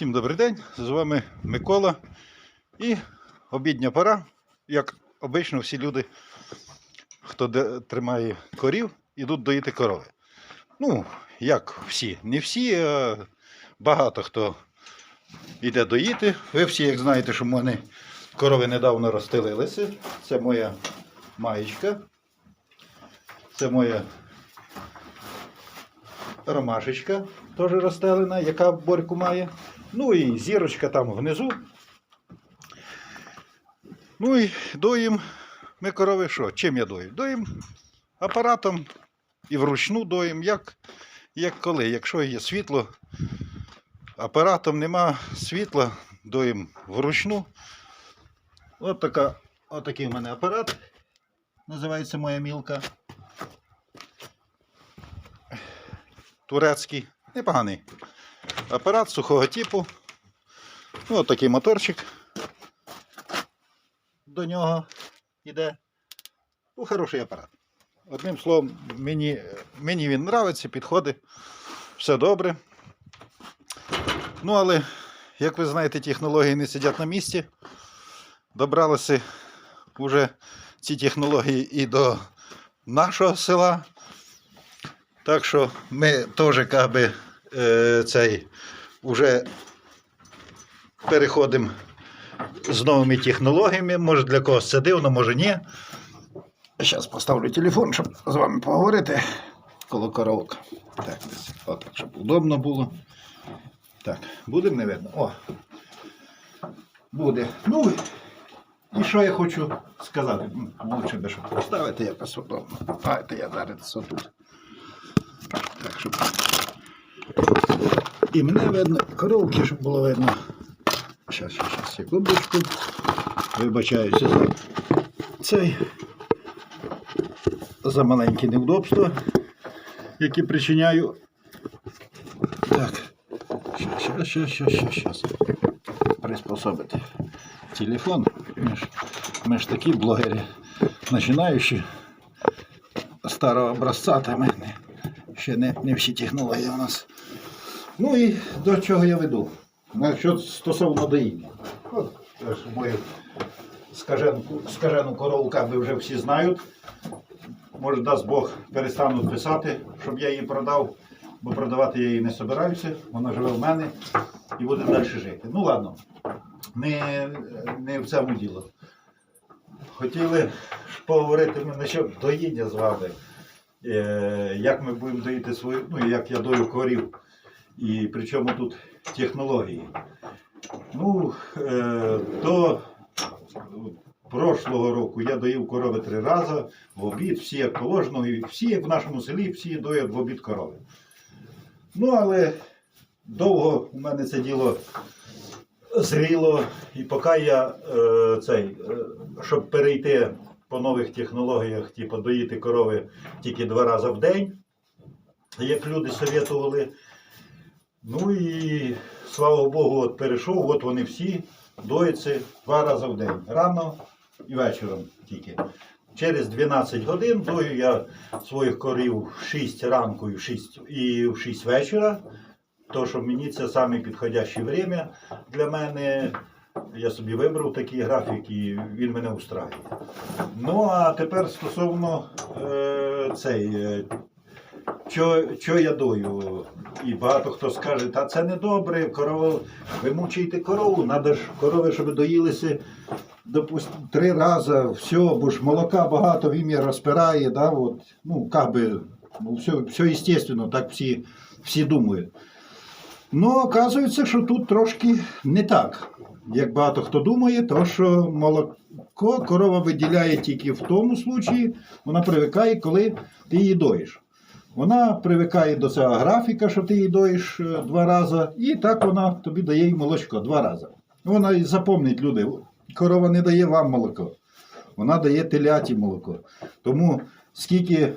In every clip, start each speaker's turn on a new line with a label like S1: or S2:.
S1: Всім добрий день, з вами Микола. І обідня пора, як обично, всі люди, хто де- тримає корів, ідуть доїти корови. Ну, як всі, не всі, а багато хто йде доїти. Ви всі, як знаєте, що в мене корови недавно розстелилися. Це моя маєчка. Це моя ромашечка, теж розстелена, яка борьку має. Ну і зірочка там внизу. Ну і доїм ми корови що? Чим я дою? Доїм апаратом і вручну доїм, як, як коли. Якщо є світло, апаратом нема світла, доїм вручну. От, така, от такий в мене апарат. Називається моя мілка. Турецький. Непоганий. Апарат сухого типу. Ну, от такий моторчик. До нього йде. Ну, хороший апарат. Одним словом, мені, мені він нравиться, підходить. Все добре. Ну, але, як ви знаєте, технології не сидять на місці. Добралися вже ці технології і до нашого села. Так що ми теж би, е, цей вже переходимо з новими технологіями. Може для когось це дивно, може ні. Зараз поставлю телефон, щоб з вами поговорити коло коровок. Так, десь отак, щоб удобно було. Так, буде не видно? О. Буде. Ну, і що я хочу сказати? Лучше би щоб поставити якось удобно. Давайте я зараз отут. Так, щоб і мене видно, коровки, щоб було видно. Щас, щас, секундочку. Вибачаюся за цей за маленькі неудобства, які причиняю. Так. Щас, щас, щас, щас, щас. Приспособити телефон. Ми ж, ми ж такі блогери починаючі старого образця, та ми ще не, не всі технології у нас. Ну і до чого я веду? Ну, Що стосовно доїння. Мою скаженку, скажену корову би вже всі знають. Може, дасть Бог перестануть писати, щоб я її продав, бо продавати я її не збираюся. Вона живе в мене і буде далі жити. Ну ладно, не, не в цьому діло. Хотіли поговорити ми насчет доїдня з вами. Е, як ми будемо доїти свою, ну як я дою корів. І причому тут технології. Ну, е, до прошлого року я доїв корови три рази в обід, всі як положено, і всі в нашому селі всі доять в обід корови. Ну, але довго у мене це діло зріло, і поки я е, цей, щоб перейти по нових технологіях, типу доїти корови тільки два рази в день, як люди советували. Ну і слава Богу, от перейшов, от вони всі доїться два рази в день. Рано і вечором тільки. Через 12 годин дою я своїх корів в 6 ранку і в 6, і в 6 вечора. То, що мені це саме время для мене. Я собі вибрав такий графік і він мене устраює. Ну а тепер стосовно е, цей. Е, що, що я дою? І багато хто скаже, та це не добре, корову, ви мучаєте корову, треба ж корови, щоб доїлися допустим, три рази, все, бо ж молока багато, він її розпирає, да, от, ну, как би, ну, все, все естественно, так всі, всі думають. Ну, оказується, що тут трошки не так. Як багато хто думає, то що молоко корова виділяє тільки в тому случаї, вона привикає, коли ти її доїш. Вона привикає до цього графіка, що ти її доїш е, два рази, і так вона тобі дає й молочко два рази. Вона і запомнить люди, корова не дає вам молоко, вона дає теляті молоко. Тому скільки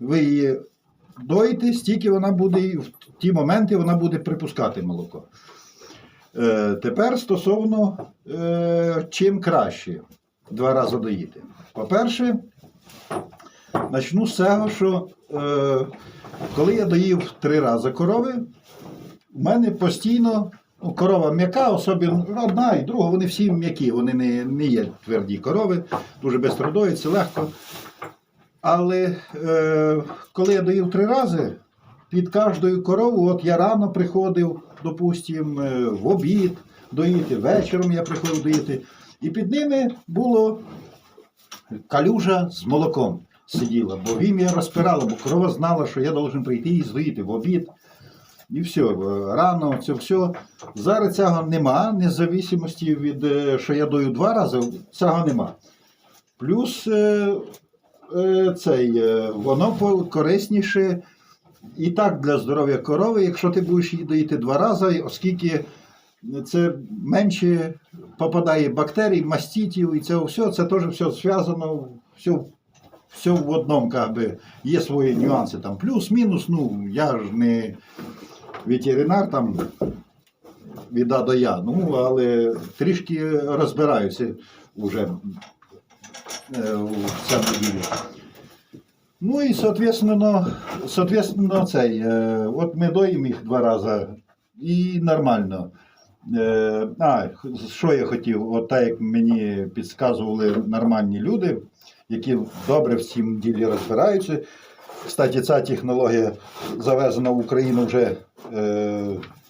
S1: ви її доїте, стільки вона буде, в ті моменти вона буде припускати молоко. Е, тепер стосовно е, чим краще два рази доїти. По-перше, Начну з цього, що е, коли я доїв три рази корови, у мене постійно Ну, Корова м'яка, особливо одна і друга, вони всі м'які, вони не, не є тверді корови, дуже швидко доїться, легко. Але коли я доїв три рази, під кожною корову, от я рано приходив, допустим, е, в обід доїти, вечором я приходив доїти. І під ними було калюжа з молоком сиділа, бо вім'я розпирало, бо корова знала, що я должен прийти і здоїти в обід. І все, рано, це все. Зараз цього нема, незалежності від, е, що я дою два рази, цього нема. Плюс е, цей, воно корисніше і так для здоров'я корови, якщо ти будеш її доїти два рази, оскільки це менше попадає бактерій, маститів і це все, це теж все зв'язано, все, все в одному, как би, є свої нюанси там. Плюс-мінус, ну, я ж не ветеринар там від А до Я, ну, але трішки розбираюся вже е, в цьому ділі. Ну і, соответственно, соответственно цей, е, от ми доїмо їх два рази і нормально. Е, а, що я хотів, от так як мені підказували нормальні люди, які добре в цім ділі розбираються. Кстати, ця технологія завезена в Україну вже е,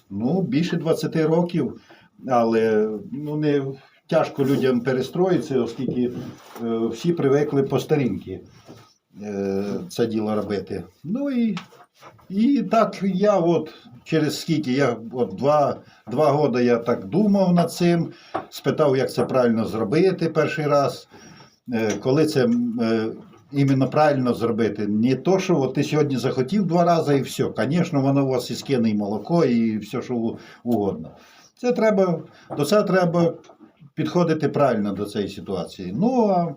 S1: ну, більше 20 років, але ну, не тяжко людям перестроїтися, оскільки всі привикли по старінки це діло робити. Ну і, і так я от через скільки я от два, два роки я так думав над цим, спитав, як це правильно зробити перший раз. Е, коли це е, іменно правильно зробити. Не то, що от ти сьогодні захотів два рази і все. Звісно, воно у вас і скине і молоко, і все, що угодно. Це треба, до цього треба підходити правильно до цієї ситуації. Ну, а,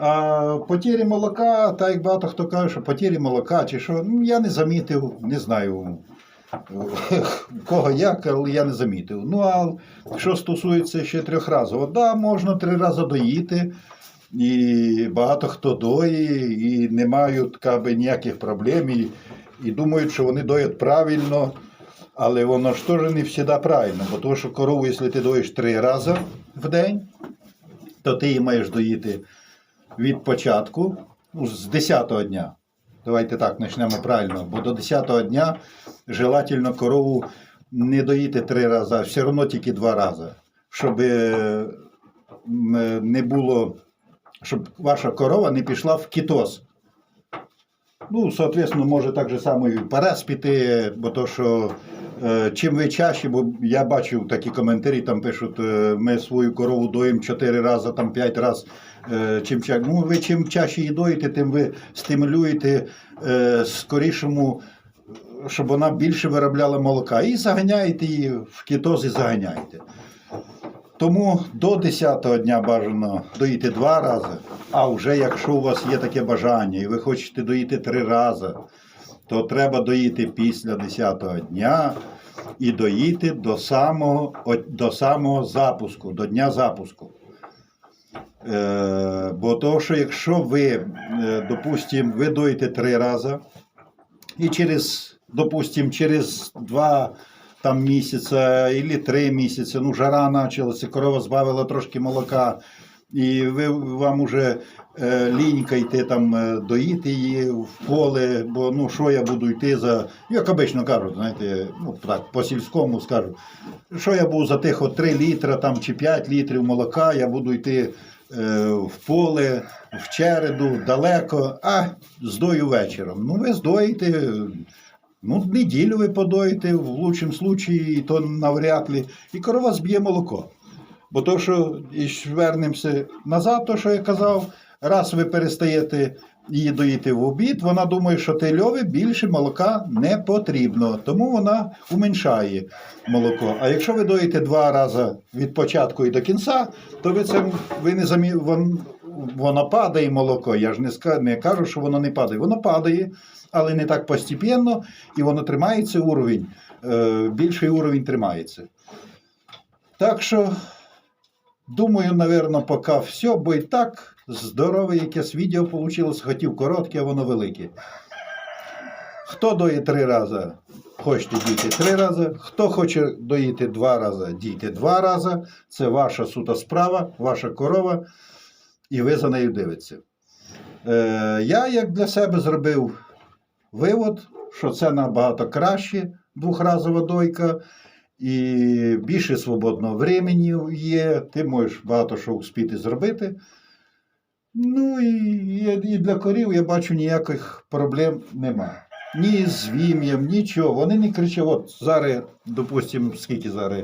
S1: а потірі молока, так як багато хто каже, що потірі молока чи що, ну, я не замітив, не знаю. Кого як, але я не замітив. Ну, а що стосується ще трьохразово, да, можна три рази доїти, і багато хто доїть, і не мають как би, ніяких проблем, і, і думають, що вони доять правильно, але воно ж теж не завжди правильно, бо тому що корову, якщо ти доїш три рази в день, то ти її маєш доїти від початку, ну, з 10-го дня. Давайте так почнемо правильно, бо до 10-го дня желательно корову не доїти три рази, а все одно тільки два рази, щоб е, е, не було, щоб ваша корова не пішла в кітоз. Ну, соответственно, може так же само і в Парез піти, бо то, що е, чим ви чаще, бо я бачив такі коментарі, там пишуть, ми свою корову доїмо 4 рази, там 5 разів. Е, чим. Ну, ви чим чаще її доїте, тим ви стимулюєте е, скорішому, щоб вона більше виробляла молока. І заганяєте її в кітоз і заганяєте. Тому до 10-го дня бажано доїти два рази. А вже якщо у вас є таке бажання і ви хочете доїти три рази, то треба доїти після 10-го дня і доїти до самого, до самого запуску, до дня запуску. Е, бо то, що якщо ви, е, допустим, ви доїте три рази, і через, допустим, через два там місяця або три місяці, ну жара почалася, корова збавила трошки молока, і ви вам уже е, лінька йти там доїти її в поле, бо ну що я буду йти за, як обично кажуть, знаєте, ну так, по сільському скажу, що я буду за тих от 3 літра там, чи 5 літрів молока, я буду йти в поле, в череду, далеко, а здою вечором. Ну, ви здоїте, ну, неділю ви подоїте, в лучшому случаї, і то навряд ли, і корова зб'є молоко. Бо то, що і вернемося назад, то, що я казав, раз ви перестаєте її доїти в обід, вона думає, що тельові більше молока не потрібно, тому вона уменшає молоко. А якщо ви доїте два рази від початку і до кінця, то ви це ви не замі... вон, воно падає молоко. Я ж не, ска... не кажу, що воно не падає. Воно падає, але не так постепенно, і воно тримається уровень, е, більший уровень тримається. Так що, думаю, напевно, поки все, бо і так здорове якесь відео вийшло, хотів коротке, а воно велике. Хто доїть три рази, хочете дійти три рази. Хто хоче доїти два рази, дійте два рази. Це ваша сута справа, ваша корова, і ви за нею дивитеся. Е, я як для себе зробив вивод, що це набагато краще двохразова дойка, і більше свободного времені є, ти можеш багато що успіти зробити. Ну і, і, для корів я бачу ніяких проблем немає. Ні з вім'ям, нічого. Вони не кричать, от зараз, допустимо, скільки зараз.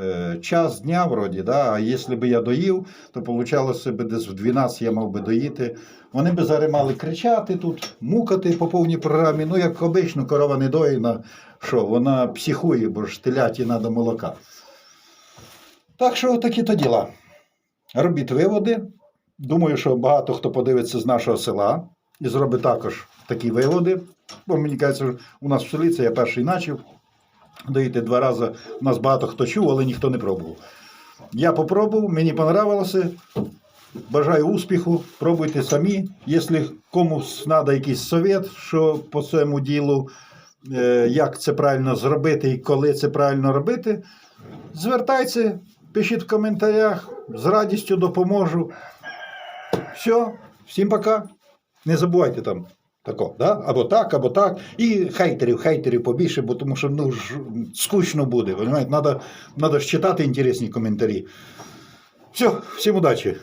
S1: Е, Час дня вроді, да? а якщо б я доїв, то виходило б десь в 12 я мав би доїти. Вони б зараз мали кричати тут, мукати по повній програмі. Ну, як обично, корова не доїна, що вона психує, бо ж теляті треба молока. Так що такі то діла. Робіть виводи. Думаю, що багато хто подивиться з нашого села і зробить також такі виводи. Бо мені кажеться, у нас в селі це я перший начав. Доїти два рази. У нас багато хто чув, але ніхто не пробував. Я попробував, мені понравилося. Бажаю успіху, пробуйте самі. Якщо комусь треба якийсь совет, що по цьому ділу, е, як це правильно зробити і коли це правильно робити, звертайтеся, пишіть в коментарях, з радістю допоможу. Все, всім пока. Не забувайте там тако, да? або так, або так. І хейтерів, хейтерів побільше, бо тому що ну, ж, скучно буде. Надо ж читати інтересні коментарі. Все, всім удачі.